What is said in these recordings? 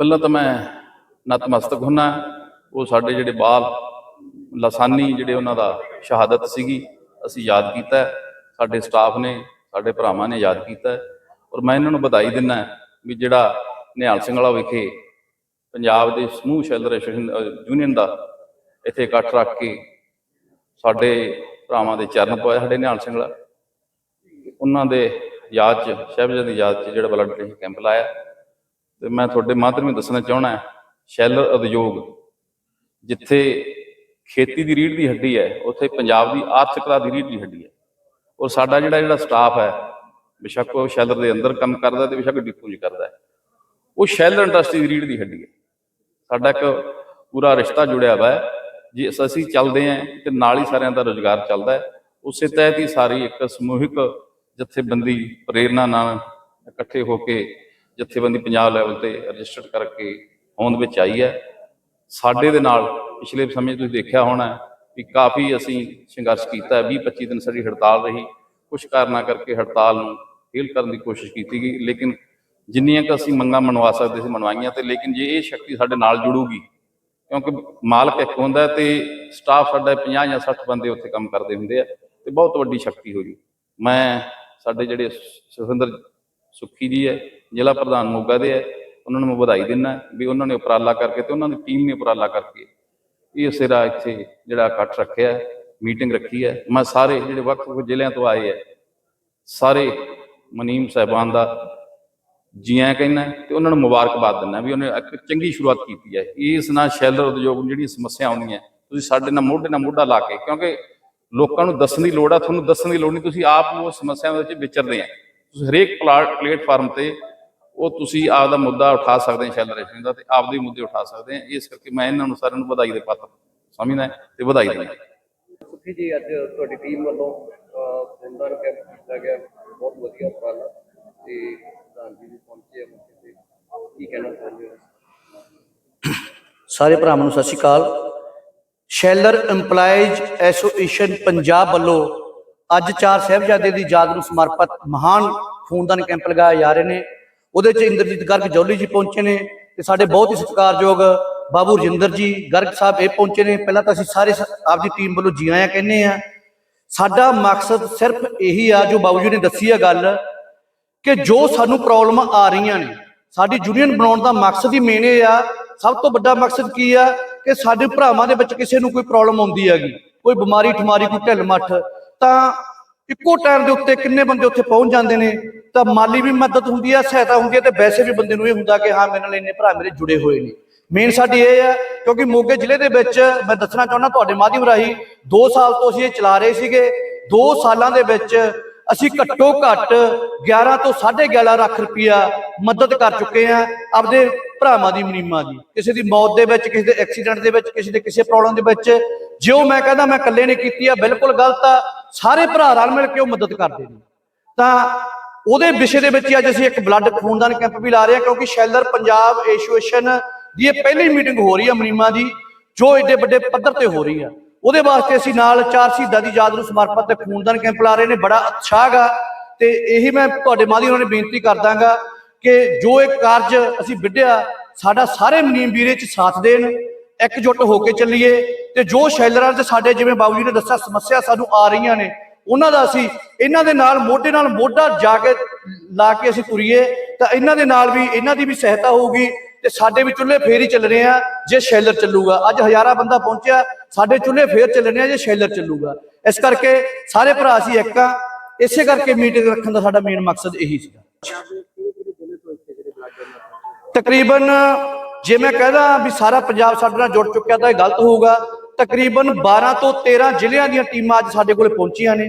ਪਹਿਲਾਂ ਤਾਂ ਮੈਂ ਨਤਮਸਤਕ ਹੁੰਨਾ। ਉਹ ਸਾਡੇ ਜਿਹੜੇ ਬਾਲ ਲਸਾਨੀ ਜਿਹੜੇ ਉਹਨਾਂ ਦਾ ਸ਼ਹਾਦਤ ਸੀਗੀ, ਅਸੀਂ ਯਾਦ ਕੀਤਾ ਸਾਡੇ ਸਟਾਫ ਨੇ, ਸਾਡੇ ਭਰਾਵਾਂ ਨੇ ਯਾਦ ਕੀਤਾ ਔਰ ਮੈਂ ਇਹਨਾਂ ਨੂੰ ਵਧਾਈ ਦਿੰਦਾ ਵੀ ਜਿਹੜਾ ਨਿਹਾਲ ਸਿੰਘ ਵਾਲਾ ਵਿਖੇ ਪੰਜਾਬ ਦੇ ਸਮੂਹ ਸ਼ੈਲਰ ਐਸੋਸੀਏਸ਼ਨ ਯੂਨੀਅਨ ਦਾ ਇੱਥੇ ਇਕੱਠ ਰੱਖ ਕੇ ਸਾਡੇ ਭਰਾਵਾਂ ਦੇ ਚਰਨ ਪਾਇਆ ਸਾਡੇ ਨਿਹਾਲ ਸਿੰਘ ਵਾਲਾ। ਉਹਨਾਂ ਦੇ ਯਾਦ ਚ, ਸਾਹਿਬਜ਼ਾਦੇ ਦੀ ਯਾਦ ਚ ਜਿਹੜਾ ਬਲੱਡ ਡੋਨੇਸ਼ਨ ਕੈਂਪ ਲਾਇਆ। ਤੇ ਮੈਂ ਤੁਹਾਡੇ ਮਾਧਿਅਮ ਵਿੱਚ ਦੱਸਣਾ ਚਾਹਣਾ ਸ਼ੈਲਰ ਉਦਯੋਗ, ਜਿੱਥੇ ਖੇਤੀ ਦੀ ਰੀੜ ਦੀ ਹੱਡੀ ਹੈ, ਉੱਥੇ ਪੰਜਾਬ ਦੀ ਆਰਥਿਕਤਾ ਦੀ ਰੀੜ ਦੀ ਹੱਡੀ ਹੈ। ਔਰ ਸਾਡਾ ਜਿਹੜਾ ਜਿਹੜਾ ਸਟਾਫ ਹੈ, ਬੇਸ਼ੱਕ ਉਹ ਸ਼ੈਲਰ ਦੇ ਅੰਦਰ ਕੰਮ ਕਰਦਾ ਤੇ ਬੇਸ਼ੱਕ ਡਿਪੂ 'ਚ ਕਰਦਾ ਹੈ, ਉਹ ਸ਼ੈਲਰ ਇੰਡਸਟਰੀ ਦੀ ਰੀੜ੍ਹ ਦੀ ਹੱਡੀ ਹੈ। ਸਾਡਾ ਇੱਕ ਪੂਰਾ ਰਿਸ਼ਤਾ ਜੁੜਿਆ ਹੋਇਆ ਹੈ, ਜੇ ਅਸੀਂ ਚੱਲਦੇ ਹਾਂ ਤੇ ਨਾਲ ਹੀ ਸਾਰਿਆਂ ਦਾ ਰੋਜ਼ਗਾਰ ਚੱਲਦਾ ਹੈ, ਉਸੇ ਤਹਿਤ ਹੀ ਸਾਰੀ ਇੱਕ ਸਮੂਹਿਕ ਜਥੇਬੰਦੀ ਪ੍ਰੇਰਣਾ ਨਾਲ ਇਕੱਠੇ ਹੋ ਕੇ ਜਥੇਬੰਦੀ ਪੰਜਾਬ ਲੈਵਲ ਤੇ ਰਜਿਸਟਰਡ ਕਰਕੇ ਹੋਂਦ ਵਿੱਚ ਆਈ ਹੈ। ਸਾਡੇ ਦੇ ਨਾਲ ਪਿਛਲੇ ਸਮੇਂ 'ਚ ਤੁਸੀਂ ਦੇਖਿਆ ਹੋਣਾ ਹੈ ਕਿ ਕਾਫੀ ਅਸੀਂ ਸੰਘਰਸ਼ ਕੀਤਾ ਹੈ। 20 25 ਦਿਨ ਸਾਡੀ ਹੜਤਾਲ ਰਹੀ। ਕੁਝ ਕਾਰਨਾਂ ਕਰਕੇ ਹੜਤਾਲ ਨੂੰ ਫੇਲ ਕਰਨ ਦੀ ਕੋਸ਼ਿਸ਼ ਕੀਤੀ ਗਈ। ਲੇਕਿਨ ਜਿੰਨੀਆਂ ਕਿ ਅਸੀਂ ਮੰਗਾਂ ਮਨਵਾ ਸਕਦੇ ਸੀ, ਮਨਵਾਈਆਂ ਤੇ ਲੇਕਿਨ ਜੇ ਇਹ ਸ਼ਕਤੀ ਸਾਡੇ ਨਾਲ ਜੁੜੂਗੀ, ਕਿਉਂਕਿ ਮਾਲਕ ਇੱਕ ਹੁੰਦਾ ਹੈ ਤੇ ਸਟਾਫ ਸਾਡਾ 50 ਜਾਂ 60 ਬੰਦੇ ਉੱਥੇ ਕੰਮ ਕਰਦੇ ਹੁੰਦੇ ਆ ਤੇ ਬਹੁਤ ਵੱਡੀ ਸ਼ਕਤੀ ਹੋ ਜੂ ਮੈਂ ਸਾਡੇ ਜਿਹੜੇ ਸੁਖਿੰਦਰ ਸੁੱਖੀ ਜੀ ਹੈ, ਜ਼ਿਲ੍ਹਾ ਪ੍ਰਧਾਨ ਮੋਗਾ ਦੇ ਹੈ, ਉਹਨਾਂ ਨੂੰ ਮੈਂ ਵਧਾਈ ਦਿੰਦਾ ਵੀ ਉਹਨਾਂ ਨੇ ਉਪਰਾਲਾ ਕਰਕੇ ਤੇ ਉਹਨਾਂ ਦੀ ਟੀਮ ਨੇ ਉਪਰਾਲਾ ਕਰਕੇ ਇਹ ਸਿਰਾ ਇੱਥੇ ਜਿਹੜਾ ਇਕੱਠ ਰੱਖਿਆ ਮੀਟਿੰਗ ਰੱਖੀ ਹੈ। ਮੈਂ ਸਾਰੇ ਜਿਹੜੇ ਵੱਖ ਵੱਖ ਜ਼ਿਲ੍ਹਿਆਂ ਤੋਂ ਆਏ ਹੈ, ਸਾਰੇ ਮਨੀਮ ਸਾਹਿਬਾਨ ਦਾ ਜੀਆਂ ਕਹਿੰਦਾ ਤੇ ਉਹਨਾਂ ਨੂੰ ਮੁਬਾਰਕਬਾਦ ਦਿੰਦਾ ਵੀ ਉਹਨੇ ਇੱਕ ਚੰਗੀ ਸ਼ੁਰੂਆਤ ਕੀਤੀ ਹੈ। ਇਸ ਨਾਲ ਸ਼ੈਲਰ ਉਦਯੋਗ ਨੂੰ ਜਿਹੜੀਆਂ ਸਮੱਸਿਆ ਆਉਂਦੀਆਂ ਤੁਸੀਂ ਸਾਡੇ ਨਾਲ ਮੋਢੇ ਨਾਲ ਮੋਢਾ ਲਾ ਕੇ ਕਿਉਂਕਿ ਲੋਕਾਂ ਨੂੰ ਦੱਸਣ ਦੀ ਲੋੜ ਆ, ਤੁਹਾਨੂੰ ਦੱਸਣ ਦੀ ਲੋੜ ਨਹੀਂ, ਤੁਸੀਂ ਆਪ ਉਹ ਸਮੱਸਿਆ ਵਿੱਚ ਵਿਚਰਦੇ ਆ। ਤੁਸੀਂ ਹਰੇਕ ਪਲਾ- ਪਲੇਟਫਾਰਮ ਤੇ ਉਹ ਤੁਸੀਂ ਆਪ ਦਾ ਮੁੱਦਾ ਉਠਾ ਸਕਦੇ ਆ ਸ਼ੈਲਰੇਸ਼ਨ ਦਾ ਤੇ ਆਪਦੇ ਮੁੱਦੇ ਉਠਾ ਸਕਦੇ ਆ ਇਸ ਕਰਕੇ ਮੈਂ ਇਹਨਾਂ ਨੂੰ ਸਾਰਿਆਂ ਨੂੰ ਵਧਾਈ ਦੇ ਪਾਤਰ ਸਮਝਦਾ ਤੇ ਵਧਾਈ ਦਿੰਦਾ ਸੁਖੀ ਜੀ ਅੱਜ ਤੁਹਾਡੀ ਟੀਮ ਵੱਲੋਂ ਖੂਨਦਾਨ ਕੈਂਪ ਕੀਤਾ ਗਿਆ ਬਹੁਤ ਵਧੀਆ ਉਪਰਾਲਾ ਤੇ ਪ੍ਰਧਾਨ ਜੀ ਵੀ ਪਹੁੰਚੇ ਆ ਮੌਕੇ ਤੇ। ਕੀ ਕਹਿਣਾ ਚਾਹੁੰਦੇ ਹੋ? ਸਾਰੇ ਭਰਾਵਾਂ ਨੂੰ ਸਤਿ ਸ਼੍ਰੀ ਅਕਾਲ। ਸ਼ੈਲਰ EMPLOYEES ਐਸੋਸੀਏਸ਼ਨ ਪੰਜਾਬ ਵੱਲੋਂ ਅੱਜ ਚਾਰ ਸਾਹਿਬਜ਼ਾਦੇ ਦੀ ਯਾਦ ਨੂੰ ਸਮਰਪਿਤ ਮਹਾਨ ਖੂਨਦਾਨ ਕੈਂਪ ਲਗਾਏ ਜਾ ਰਹੇ ਨੇ। ਉਹਦੇ 'ਚ ਇੰਦਰਜੀਤ ਗਰਗ ਜੌਲੀ ਜੀ ਪਹੁੰਚੇ ਨੇ ਤੇ ਸਾਡੇ ਬਹੁਤ ਹੀ ਸਤਿਕਾਰਯੋਗ ਬਾਬੂ ਰਜਿੰਦਰ ਜੀ ਗਰਗ ਸਾਹਿਬ ਇਹ ਪਹੁੰਚੇ ਨੇ। ਪਹਿਲਾਂ ਤਾਂ ਅਸੀਂ ਸਾਰੇ ਆਪਦੀ ਟੀਮ ਵੱਲੋਂ ਜੀ ਆਇਆਂ ਕਹਿੰਦੇ ਆ ਸਾਡਾ ਮਕਸਦ ਸਿਰਫ ਇਹੀ ਆ, ਜੋ ਬਾਬੂ ਜੀ ਨੇ ਦੱਸੀ ਆ ਗੱਲ, ਕਿ ਜੋ ਸਾਨੂੰ ਪ੍ਰੋਬਲਮ ਆ ਰਹੀਆਂ ਨੇ, ਸਾਡੀ ਯੂਨੀਅਨ ਬਣਾਉਣ ਦਾ ਮਕਸਦ ਹੀ ਮੇਨ ਇਹ ਆ। ਸਭ ਤੋਂ ਵੱਡਾ ਮਕਸਦ ਕੀ ਆ? ਕਿ ਸਾਡੇ ਭਰਾਵਾਂ ਦੇ ਵਿੱਚ ਕਿਸੇ ਨੂੰ ਕੋਈ ਪ੍ਰੋਬਲਮ ਆਉਂਦੀ ਹੈਗੀ, ਕੋਈ ਬਿਮਾਰੀ ਠਮਾਰੀ ਕੋਈ ਢਿੱਲ ਮੱਠ ਤਾਂ ਇੱਕੋ ਟਾਈਮ ਦੇ ਉੱਤੇ ਕਿੰਨੇ ਬੰਦੇ ਉੱਥੇ ਪਹੁੰਚ ਜਾਂਦੇ ਨੇ? ਤਾਂ ਮਾਲੀ ਵੀ ਮਦਦ ਹੁੰਦੀ ਹੈ ਸਹਾਇਤਾ ਹੁੰਦੀ ਹੈ ਤੇ ਵੈਸੇ ਵੀ ਬੰਦੇ ਨੂੰ ਇਹ ਹੁੰਦਾ ਕਿ ਹਾਂ, ਮੇਰੇ ਨਾਲ ਇੰਨੇ ਭਰਾ ਮੇਰੇ ਜੁੜੇ ਹੋਏ ਨੇ। ਮੇਨ ਸਾਡੀ ਇਹ ਹੈ ਕਿਉਂਕਿ ਮੋਗੇ ਜ਼ਿਲ੍ਹੇ ਦੇ ਵਿੱਚ ਮੈਂ ਦੱਸਣਾ ਚਾਹੁੰਦਾ ਤੁਹਾਡੇ ਮਾਧਿਅਮ ਰਾਹੀਂ 2 ਸਾਲ ਤੋਂ ਅਸੀਂ ਇਹ ਚਲਾ ਰਹੇ ਸੀਗੇ। 2 ਸਾਲਾਂ ਦੇ ਵਿੱਚ ਅਸੀਂ ਘੱਟੋ ਘੱਟ 11 ਤੋਂ 11.5 ਲੱਖ ਰੁਪਇਆ ਮਦਦ ਕਰ ਚੁੱਕੇ ਆ ਆਪਦੇ ਭਰਾਵਾਂ ਦੀ ਮਨੀਮਾ ਦੀ। ਕਿਸੇ ਦੀ ਮੌਤ ਦੇ ਵਿੱਚ, ਕਿਸੇ ਦੇ ਐਕਸੀਡੈਂਟ ਦੇ ਵਿੱਚ, ਕਿਸੇ ਦੇ ਕਿਸੇ ਪ੍ਰੋਬਲਮ ਦੇ ਵਿੱਚ ਜਿਉ ਮੈਂ ਕਹਿੰਦਾ ਮੈਂ ਇਕੱਲੇ ਨੇ ਕੀਤੀ ਆ, ਬਿਲਕੁਲ ਗਲਤ ਆ, ਸਾਰੇ ਭਰਾ ਰਲ ਮਿਲ ਕੇ ਉਹ ਮਦਦ ਕਰਦੇ ਨੇ। ਤਾਂ ਉਹਦੇ ਵਿਸ਼ੇ ਦੇ ਵਿੱਚ ਹੀ ਅੱਜ ਅਸੀਂ ਇੱਕ ਬਲੱਡ ਖੂਨਦਾਨ ਕੈਂਪ ਵੀ ਲਾ ਰਹੇ ਹਾਂ, ਕਿਉਂਕਿ ਸ਼ੈਲਰ ਪੰਜਾਬ ਐਸੋਸੀਏਸ਼ਨ ਦੀ ਇਹ ਪਹਿਲੀ ਮੀਟਿੰਗ ਹੋ ਰਹੀ ਹੈ ਮਨੀਮਾ ਦੀ, ਜੋ ਏਡੇ ਵੱਡੇ ਪੱਧਰ ਤੇ ਹੋ ਰਹੀ ਆ। ਉਹਦੇ ਵਾਸਤੇ ਅਸੀਂ ਨਾਲ ਚਾਰ ਸ਼ਹੀਦਾਂ ਦੀ ਯਾਦ ਨੂੰ ਸਮਰਪਿਤ ਤੇ ਖੂਨਦਾਨ ਕੈਂਪ ਲਾ ਰਹੇ ਨੇ, ਬੜਾ ਉਤਸ਼ਾਹ ਗਾ ਤੇ ਇਹੀ ਮੈਂ ਤੁਹਾਡੇ ਮਾਧਿਅਮ ਨਾਲ ਬੇਨਤੀ ਕਰਦਾਗਾ ਕਿ ਜੋ ਇਹ ਕਾਰਜ ਅਸੀਂ ਵਿੱਢਿਆ, ਸਾਡਾ ਸਾਰੇ ਮਨੀਮ ਵੀਰੇ ਚ ਸਾਥ ਦੇਣ ਇਕਜੁੱਟ ਹੋ ਕੇ ਚੱਲੀਏ ਤੇ ਜੋ ਸ਼ੈਲਰਾਂ ਤੇ ਸਾਡੇ ਜਿਵੇਂ ਬਾਬੂ ਜੀ ਨੇ ਦੱਸਿਆ, ਸਮੱਸਿਆ ਸਾਨੂੰ ਆ ਰਹੀਆਂ ਨੇ, ਉਹਨਾਂ ਦਾ ਅਸੀਂ ਇਹਨਾਂ ਦੇ ਨਾਲ, ਮੋਢੇ ਨਾਲ ਮੋਢਾ ਜਾ ਕੇ ਲਾ ਕੇ ਅਸੀਂ ਤੁਰੀਏ, ਤਾਂ ਇਹਨਾਂ ਦੇ ਨਾਲ ਵੀ, ਇਹਨਾਂ ਦੀ ਵੀ ਸਹਾਇਤਾ ਹੋਊਗੀ ਤੇ ਸਾਡੇ ਵੀ ਚੁੱਲ੍ਹੇ ਫੇਰ ਹੀ ਚੱਲ ਰਹੇ ਆ, ਜੇ ਸ਼ੈਲਰ ਚੱਲੂਗਾ। ਅੱਜ ਹਜ਼ਾਰਾਂ ਬੰਦਾ ਪਹੁੰਚਿਆ, ਸਾਡੇ ਚੁੱਲ੍ਹੇ ਫੇਰ ਚੱਲਣੇ ਆ, ਜੇ ਸ਼ੈਲਰ ਚੱਲੂਗਾ। ਇਸ ਕਰਕੇ ਸਾਰੇ ਭਰਾ ਅਸੀਂ ਇੱਕ ਆ, ਇਸੇ ਕਰਕੇ ਮੀਟਿੰਗ ਰੱਖਣ ਦਾ ਸਾਡਾ ਮੇਨ ਮਕਸਦ ਇਹੀ ਸੀਗਾ। ਤਕਰੀਬਨ ਜੇ ਮੈਂ ਕਹਦਾ ਵੀ ਸਾਰਾ ਪੰਜਾਬ ਸਾਡੇ ਨਾਲ ਜੁੜ ਚੁੱਕਿਆ ਤਾਂ ਇਹ ਗਲਤ ਹੋਊਗਾ। ਤਕਰੀਬਨ 12 ਤੋਂ 13 ਜ਼ਿਲ੍ਹਿਆਂ ਦੀਆਂ ਟੀਮਾਂ ਅੱਜ ਸਾਡੇ ਕੋਲੇ ਪਹੁੰਚੀਆਂ ਨੇ।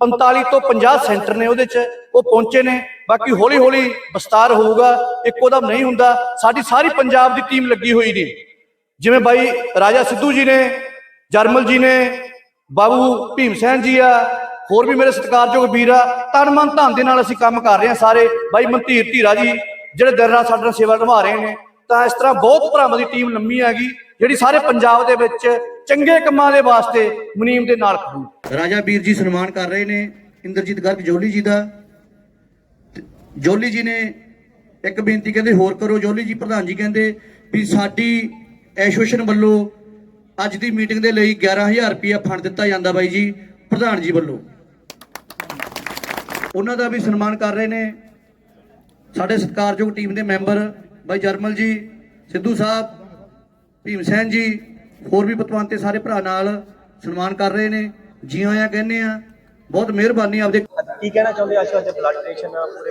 45 ਤੋਂ 50 ਸੈਂਟਰ ਨੇ ਉਹਦੇ 'ਚ, ਉਹ ਪਹੁੰਚੇ ਨੇ। ਬਾਕੀ ਹੌਲੀ ਹੌਲੀ ਵਿਸਤਾਰ ਹੋਊਗਾ, ਇੱਕੋ ਦਮ ਨਹੀਂ ਹੁੰਦਾ। ਸਾਡੀ ਸਾਰੀ ਪੰਜਾਬ ਦੀ ਟੀਮ ਲੱਗੀ ਹੋਈ ਨੇ ਜਿਵੇਂ ਬਾਈ ਰਾਜਾ ਸਿੱਧੂ ਜੀ ਨੇ, ਜਰਮਲ ਜੀ ਨੇ, ਬਾਬੂ ਭੀਮ ਸੈਨ ਜੀ ਆ, ਹੋਰ ਵੀ ਮੇਰੇ ਸਤਿਕਾਰਯੋਗ ਵੀਰ ਆ, ਤਨ ਮਨ ਧਨ ਦੇ ਨਾਲ ਅਸੀਂ ਕੰਮ ਕਰ ਰਹੇ ਹਾਂ ਸਾਰੇ। ਬਾਈ ਮਨਧੀਰ ਧੀਰਾ ਜੀ, ਜਿਹੜੇ ਦਿਨ ਰਾਤ ਸਾਡੇ ਨਾਲ ਸੇਵਾ ਨਿਭਾ ਰਹੇ ਨੇ। ਤਾਂ ਇਸ ਤਰ੍ਹਾਂ ਬਹੁਤ ਭਰਾਵਾਂ ਦੀ ਟੀਮ ਲੰਮੀ ਹੈਗੀ, ਜਿਹੜੀ ਸਾਰੇ ਪੰਜਾਬ ਦੇ ਵਿੱਚ ਚੰਗੇ ਕੰਮਾਂ ਦੇ ਵਾਸਤੇ ਮੁਨੀਮ ਦੇ ਨਾਲ ਖੜੂ ਰਾਜਾ ਵੀਰ ਜੀ ਸਨਮਾਨ ਕਰ ਰਹੇ ਨੇ, ਇੰਦਰਜੀਤ ਗਰਗ ਜੋਲੀ ਜੀ ਦਾ। ਤੇ ਜੋਲੀ ਜੀ ਨੇ ਇੱਕ ਬੇਨਤੀ ਕਹਿੰਦੇ, ਹੋਰ ਕਰੋ, ਜੋਲੀ ਜੀ ਪ੍ਰਧਾਨ ਜੀ ਕਹਿੰਦੇ ਵੀ ਸਾਡੀ ਐਸੋਸੀਏਸ਼ਨ ਵੱਲੋਂ ਅੱਜ ਦੀ ਮੀਟਿੰਗ ਦੇ ਲਈ 11000 ਰੁਪਇਆ ਫੰਡ ਦਿੱਤਾ ਜਾਂਦਾ ਬਾਈ ਜੀ, ਪ੍ਰਧਾਨ ਜੀ ਵੱਲੋਂ। ਉਹਨਾਂ ਦਾ ਵੀ ਸਨਮਾਨ ਕਰ ਰਹੇ ਨੇ, ਸਾਡੇ ਸਤਿਕਾਰਯੋਗ ਟੀਮ ਦੇ ਮੈਂਬਰ ਬਾਈ ਜਰਮਲ ਜੀ ਸਿੱਧੂ ਸਾਹਿਬ ਭੀਮ ਸੈਨ ਜੀ ਹੋਰ ਵੀ ਪਤਵੰਤ ਤੇ ਸਾਰੇ ਭਰਾ ਨਾਲ ਸਨਮਾਨ ਕਰ ਰਹੇ ਨੇ। ਜੀ ਆਇਆਂ ਕਹਿੰਦੇ ਆ ਬਹੁਤ ਮਿਹਰਬਾਨੀ ਆਪਦੇ ਕੀ ਕਹਿਣਾ ਚਾਹੁੰਦੇ ਅੱਜ ਅੱਜ ਬਲੱਡ ਡੋਨੇਸ਼ਨ ਪੂਰੇ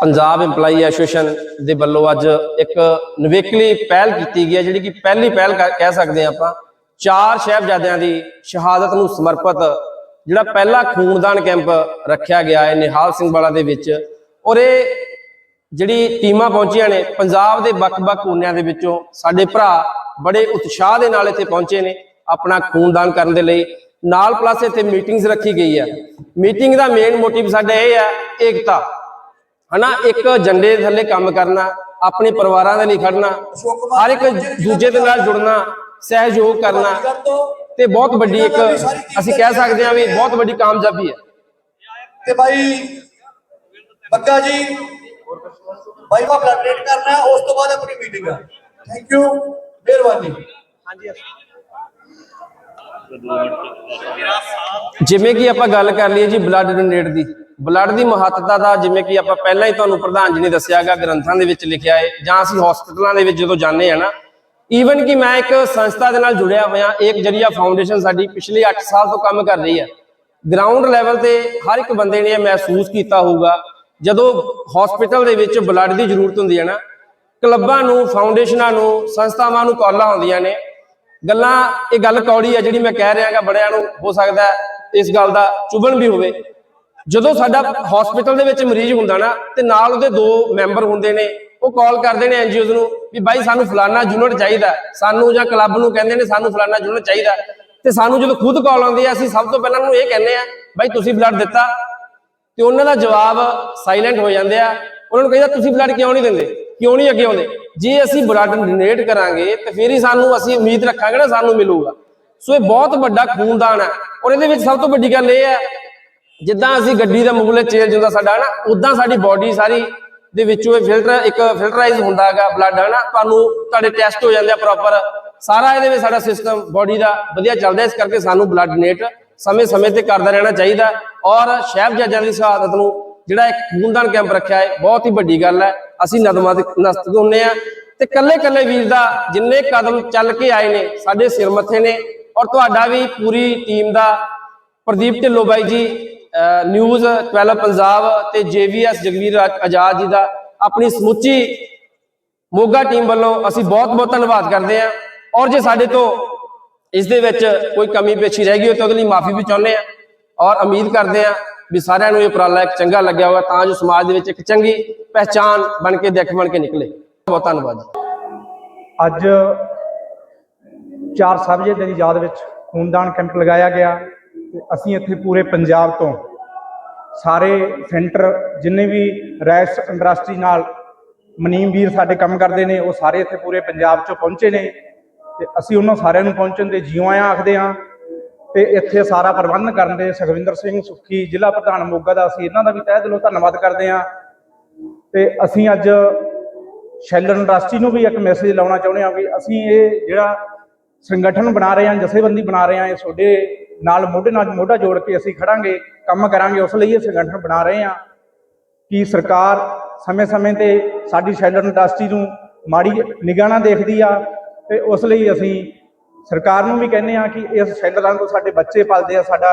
ਪੰਜਾਬ EMPLOYE ਐਸੋਸੀਏਸ਼ਨ ਦੇ ਵੱਲੋਂ ਅੱਜ ਇੱਕ ਨਵੇਕਲੀ ਪਹਿਲ ਕੀਤੀ ਗਈ ਹੈ ਜਿਹੜੀ ਕਿ ਪਹਿਲੀ ਪਹਿਲ ਕਹਿ ਸਕਦੇ ਹਾਂ ਆਪਾਂ। ਚਾਰ ਸਾਹਿਬਜ਼ਾਦਿਆਂ ਦੀ ਸ਼ਹਾਦਤ ਨੂੰ ਸਮਰਪਿਤ ਜਿਹੜਾ ਪਹਿਲਾ ਖੂਨਦਾਨ ਕੈਂਪ ਰੱਖਿਆ ਗਿਆ ਹੈ ਨਿਹਾਲ ਸਿੰਘ ਵਾਲਾ ਦੇ ਵਿੱਚ। ਔਰ ਇਹ ਜਿਹੜੀ ਟੀਮਾਂ ਪਹੁੰਚੀਆਂ ਨੇ, ਪੰਜਾਬ ਦੇ ਵੱਖ-ਵੱਖ ਕੋਨਿਆਂ ਦੇ ਵਿੱਚੋਂ ਸਾਡੇ ਭਰਾ ਬੜੇ ਉਤਸ਼ਾਹ ਦੇ ਨਾਲ ਇੱਥੇ ਪਹੁੰਚੇ ਨੇ ਆਪਣਾ ਖੂਨਦਾਨ ਕਰਨ ਦੇ ਲਈ। ਨਾਲ ਪਲੱਸ ਇੱਥੇ ਮੀਟਿੰਗਸ ਰੱਖੀ ਗਈ ਹੈ। ਮੀਟਿੰਗ ਦਾ ਮੇਨ ਮੋਟਿਵ ਸਾਡਾ ਇਹ ਹੈ ਏਕਤਾ। ਹਨਾ, ਇੱਕ ਝੰਡੇ ਥੱਲੇ ਕੰਮ ਕਰਨਾ, ਆਪਣੇ ਪਰਿਵਾਰਾਂ ਦੇ ਲਈ ਖੜਨਾ, ਹਰ ਇੱਕ ਦੂਜੇ ਦੇ ਨਾਲ ਜੁੜਨਾ, ਸਹਿਯੋਗ ਕਰਨਾ ਤੇ ਬਹੁਤ ਵੱਡੀ ਇੱਕ ਅਸੀਂ ਕਹਿ ਸਕਦੇ ਹਾਂ ਵੀ ਬਹੁਤ ਵੱਡੀ ਕਾਮਯਾਬੀ ਹੈ। ਤੇ ਭਾਈ ਬੱਗਾ ਜੀ ਭਾਈ ਦਾ ਬਲੱਡ ਰੇਟ ਕਰਨਾ ਉਸ ਤੋਂ ਬਾਅਦ ਆਪਣੀ ਮੀਟਿੰਗ ਹੈ ਥੈਂਕ ਯੂ ਮਿਹਰਬਾਨੀ। ਹਾਂਜੀ ਜਿਵੇਂ ਕਿ ਆਪਾਂ ਗੱਲ ਕਰ ਲਈਏ ਜੀ ਬਲੱਡ ਡੋਨੇਟ ਦੀ। ਬਲੱਡ ਦੀ ਮਹੱਤਤਾ ਦਾ ਜਿਵੇਂ ਕਿ ਆਪਾਂ ਪਹਿਲਾਂ ਹੀ ਤੁਹਾਨੂੰ ਪ੍ਰਧਾਨ ਜੀ ਨੇ ਦੱਸਿਆਗਾ ਗ੍ਰੰਥਾਂ ਦੇ ਵਿੱਚ ਲਿਖਿਆ ਹੈ ਜਾਂ ਅਸੀਂ ਹਸਪਤਾਲਾਂ ਦੇ ਵਿੱਚ ਜਦੋਂ ਜਾਂਦੇ ਆ ਨਾ ਈਵਨ ਕਿ ਮੈਂ ਇੱਕ ਸੰਸਥਾ ਦੇ ਨਾਲ ਜੁੜਿਆ ਹੋਇਆ ਇੱਕ ਜਰੀਆ ਫਾਊਂਡੇਸ਼ਨ ਸਾਡੀ ਪਿਛਲੇ 8 ਸਾਲ ਤੋਂ ਕੰਮ ਕਰ ਰਹੀ ਹੈ। ਗਰਾਊਂਡ ਲੈਵਲ ਤੇ ਹਰ ਇੱਕ ਬੰਦੇ ਨੇ ਇਹ ਮਹਿਸੂਸ ਕੀਤਾ ਹੋਊਗਾ ਜਦੋਂ ਹਸਪੀਟਲ ਦੇ ਵਿੱਚ ਬਲੱਡ ਦੀ ਜ਼ਰੂਰਤ ਹੁੰਦੀ ਹੈ ਨਾ, ਕਲੱਬਾਂ ਨੂੰ ਫਾਊਂਡੇਸ਼ਨਾਂ ਨੂੰ, ਸੰਸਥਾਵਾਂ ਨੂੰ ਕਾਲਾਂ ਆਉਂਦੀਆਂ ਨੇ। ਗੱਲਾਂ, ਇਹ ਗੱਲ ਕੌੜੀ ਹੈ ਜਿਹੜੀ ਮੈਂ ਕਹਿ ਰਿਹਾਗਾ ਬੜਿਆਂ ਨੂੰ ਹੋ ਸਕਦਾ ਇਸ ਗੱਲ ਦਾ ਚੁਭਣ ਵੀ ਹੋਵੇ। ਜਦੋਂ ਸਾਡਾ ਹਸਪੀਟਲ ਦੇ ਵਿੱਚ ਮਰੀਜ਼ ਹੁੰਦਾ ਨਾ, ਤੇ ਨਾਲ ਉਹਦੇ ਦੋ ਮੈਂਬਰ ਹੁੰਦੇ ਨੇ, ਉਹ ਕਾਲ ਕਰਦੇ ਨੇ ਐਨਜੀਓਜ਼ ਨੂੰ ਵੀ ਬਾਈ ਸਾਨੂੰ ਫਲਾਨਾ ਯੂਨਿਟ ਚਾਹੀਦਾ ਸਾਨੂੰ ਜਾਂ ਕਲੱਬ ਨੂੰ ਕਹਿੰਦੇ ਨੇ ਸਾਨੂੰ ਫਲਾਨਾ ਯੂਨਿਟ ਚਾਹੀਦਾ ਹੈ। ਤੇ ਸਾਨੂੰ ਜਦੋਂ ਖੁਦ ਕਾਲ ਆਉਂਦੀ ਹੈ, ਅਸੀਂ ਸਭ ਤੋਂ ਪਹਿਲਾਂ ਉਹਨੂੰ ਇਹ ਕਹਿੰਦੇ ਆ ਬਾਈ ਤੁਸੀਂ ਬਲੱਡ ਦਿੱਤਾ ਤੇ ਉਹਨਾਂ ਦਾ ਜਵਾਬ ਸਾਇਲੈਂਟ ਹੋ ਜਾਂਦੇ ਆ। ਉਹਨਾਂ ਨੂੰ ਕਹਿੰਦਾ ਤੁਸੀਂ ਬਲੱਡ ਕਿਉਂ ਨਹੀਂ ਦਿੰਦੇ? ਕਿਉਂ ਨਹੀਂ ਅੱਗੇ ਆਉਂਦੇ? ਜੇ ਅਸੀਂ ਬਲੱਡ ਡੋਨੇਟ ਕਰਾਂਗੇ, ਤੇ ਫਿਰ ਹੀ ਸਾਨੂੰ ਅਸੀਂ ਉਮੀਦ ਰੱਖਾਂਗੇ ਨਾ ਸਾਨੂੰ ਮਿਲੂਗਾ। ਸੋ ਇਹ ਬਹੁਤ ਵੱਡਾ ਖੂਨਦਾਨ ਹੈ ਔਰ ਇਹਦੇ ਵਿੱਚ ਸਭ ਤੋਂ ਵੱਡੀ ਗੱਲ ਇਹ ਹੈ ਜਿੱਦਾਂ ਅਸੀਂ ਗੱਡੀ ਦਾ ਮੁਗਲੇ ਚੇਂਜ ਹੁੰਦਾ ਸਾਡਾ ਨਾ, ਉਦਾਂ ਸਾਡੀ ਬਾਡੀ ਸਾਰੀ ਦੇ ਵਿੱਚੋਂ ਇਹ ਫਿਲਟਰ ਇੱਕ ਫਿਲਟਰਾਈਜ਼ ਹੁੰਦਾ ਹੈਗਾ ਬਲੱਡ ਹੈ ਨਾ। ਤੁਹਾਨੂੰ ਤੁਹਾਡੇ ਟੈਸਟ ਹੋ ਜਾਂਦੇ ਆ ਪ੍ਰੋਪਰ ਸਾਰਾ ਇਹਦੇ ਵਿੱਚ ਸਾਡਾ ਸਿਸਟਮ ਬਾਡੀ ਦਾ ਵਧੀਆ ਚੱਲਦਾ ਇਸ ਕਰਕੇ ਸਾਨੂੰ ਬਲੱਡ ਡੋਨੇਟ ਸਮੇਂ-ਸਮੇਂ ਤੇ ਕਰਦਾ ਰਹਿਣਾ ਚਾਹੀਦਾ ਔਰ ਸਾਹਿਬਜ਼ਾਦਿਆਂ ਦੀ ਸ਼ਹਾਦਤ ਨੂੰ ਜਿਹੜਾ ਇੱਕ ਖੂਨਦਾਨ ਕੈਂਪ ਰੱਖਿਆ ਹੈ, ਬਹੁਤ ਹੀ ਵੱਡੀ ਗੱਲ ਹੈ। ਅਸੀਂ ਨਤਮਸਤਕ ਨਸਤਕ ਹੁੰਨੇ ਆ ਤੇ ਕੱਲੇ-ਕੱਲੇ ਵੀਰ ਦਾ ਜਿੰਨੇ ਕਦਮ ਚੱਲ ਕੇ ਆਏ ਨੇ, ਸਾਡੇ ਸਿਰ ਮੱਥੇ ਨੇ। ਔਰ ਤੁਹਾਡਾ ਵੀ ਪੂਰੀ ਟੀਮ ਦਾ ਪ੍ਰਦੀਪ ਢਿੱਲੋਂ ਬਾਈ ਜੀ ਨਿਊਜ਼ 12 ਪੰਜਾਬ ਤੇ ਜੇਵੀਐਸ ਜਗਵੀਰ ਆ- ਆਜ਼ਾਦ ਜੀ ਦਾ ਆਪਣੀ ਸਮੁੱਚੀ ਮੋਗਾ ਟੀਮ ਵੱਲੋਂ ਅਸੀਂ ਬਹੁਤ-ਬਹੁਤ ਧੰਨਵਾਦ ਕਰਦੇ ਹਾਂ। ਔਰ ਜੇ ਸਾਡੇ ਤੋਂ ਇਸ ਦੇ ਵਿੱਚ ਕੋਈ ਕਮੀ ਪੇਸ਼ੀ ਰਹਿ ਗਈ ਹੋ ਤਾਂ ਉਹਦੇ ਲਈ ਮਾਫੀ ਵੀ ਚਾਹੁੰਦੇ ਹਾਂ ਔਰ ਉਮੀਦ ਕਰਦੇ ਹਾਂ ਵੀ ਸਾਰਿਆਂ ਨੂੰ ਇਹ ਉਪਰਾਲਾ ਇੱਕ ਚੰਗਾ ਲੱਗਿਆ ਹੋਗਾ ਤਾਂ ਜੋ ਸਮਾਜ ਦੇ ਵਿੱਚ ਇੱਕ ਚੰਗੀ ਪਹਿਚਾਨ ਬਣ ਕੇ, ਦੇਖ ਬਣ ਕੇ ਨਿਕਲੇ। ਬਹੁਤ ਧੰਨਵਾਦ ਜੀ। ਅੱਜ ਚਾਰ ਸਾਹਿਬਜ਼ਾਦਿਆਂ ਦੀ ਯਾਦ ਵਿੱਚ ਖੂਨਦਾਨ ਕੈਂਪ ਲਗਾਇਆ ਗਿਆ ਤੇ ਅਸੀਂ ਇੱਥੇ ਪੂਰੇ ਪੰਜਾਬ ਤੋਂ ਸਾਰੇ ਸੈਂਟਰ ਜਿੰਨੇ ਵੀ ਰੈਸ ਇੰਡਸਟਰੀ ਨਾਲ ਮਨੀਮ ਵੀਰ ਸਾਡੇ ਕੰਮ ਕਰਦੇ ਨੇ, ਉਹ ਸਾਰੇ ਇੱਥੇ ਪੂਰੇ ਪੰਜਾਬ ਚੋਂ ਪਹੁੰਚੇ ਨੇ। ਤੇ ਅਸੀਂ ਉਹਨਾਂ ਸਾਰਿਆਂ ਨੂੰ ਪਹੁੰਚਣ ਦੇ ਜਿਉਂ ਆਇਆਂ ਆਖਦੇ ਹਾਂ। ਤੇ ਇੱਥੇ ਸਾਰਾ ਪ੍ਰਬੰਧ ਕਰਨ ਦੇ ਸੁਖਵਿੰਦਰ ਸਿੰਘ ਸੁੱਖੀ, ਜ਼ਿਲ੍ਹਾ ਪ੍ਰਧਾਨ ਮੋਗਾ ਦਾ ਅਸੀਂ ਇਹਨਾਂ ਦਾ ਵੀ ਤਹਿ ਦਿਲੋਂ ਧੰਨਵਾਦ ਕਰਦੇ ਹਾਂ। ਤੇ ਅਸੀਂ ਅੱਜ ਸ਼ੈਲਰ ਇੰਡਸਟਰੀ ਨੂੰ ਵੀ ਇੱਕ ਮੈਸੇਜ ਲਾਉਣਾ ਚਾਹੁੰਦੇ ਹਾਂ ਵੀ ਅਸੀਂ ਇਹ ਜਿਹੜਾ ਸੰਗਠਨ ਬਣਾ ਰਹੇ ਹਾਂ, ਜਥੇਬੰਦੀ ਬਣਾ ਰਹੇ ਹਾਂ, ਇਹ ਤੁਹਾਡੇ ਨਾਲ ਮੋਢੇ ਨਾਲ ਮੋਢਾ ਜੋੜ ਕੇ ਅਸੀਂ ਖੜਾਂਗੇ, ਕੰਮ ਕਰਾਂਗੇ, ਉਸ ਲਈ ਇਹ ਸੰਗਠਨ ਬਣਾ ਰਹੇ ਹਾਂ ਕਿ ਸਰਕਾਰ ਸਮੇਂ-ਸਮੇਂ ਤੇ ਸਾਡੀ ਸ਼ੈਲਰ ਇੰਡਸਟਰੀ ਨੂੰ ਮਾੜੀ ਨਿਗਾਹ ਨਾਲ ਦੇਖਦੀ ਆ ਤੇ ਉਸ ਲਈ ਅਸੀਂ ਸਰਕਾਰ ਨੂੰ ਵੀ ਕਹਿੰਦੇ ਆ ਕਿ ਇਸ ਸ਼ੈਲਰਾਂ ਤੋਂ ਸਾਡੇ ਬੱਚੇ ਪਲਦੇ ਆ, ਸਾਡਾ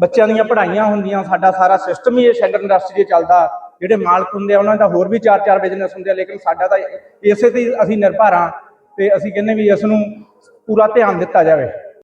ਬੱਚਿਆਂ ਦੀਆਂ ਪੜ੍ਹਾਈਆਂ ਹੁੰਦੀਆਂ, ਸਾਡਾ ਸਾਰਾ ਸਿਸਟਮ ਹੀ ਇਹ ਸ਼ੈਲਰ ਇੰਡਸਟਰੀ 'ਚ ਚੱਲਦਾ। ਜਿਹੜੇ ਮਾਲਕ ਹੁੰਦੇ ਆ, ਉਹਨਾਂ ਦਾ ਹੋਰ ਵੀ ਚਾਰ ਚਾਰ ਬਿਜ਼ਨਸ ਹੁੰਦੇ ਆ, ਲੇਕਿਨ ਸਾਡਾ ਤਾਂ ਇਸੇ ਤੇ ਅਸੀਂ ਨਿਰਭਰ ਹਾਂ ਤੇ ਅਸੀਂ ਕਹਿੰਦੇ ਵੀ ਇਸ ਨੂੰ ਪੂਰਾ ਧਿਆਨ ਦਿੱਤਾ ਜਾਵੇ।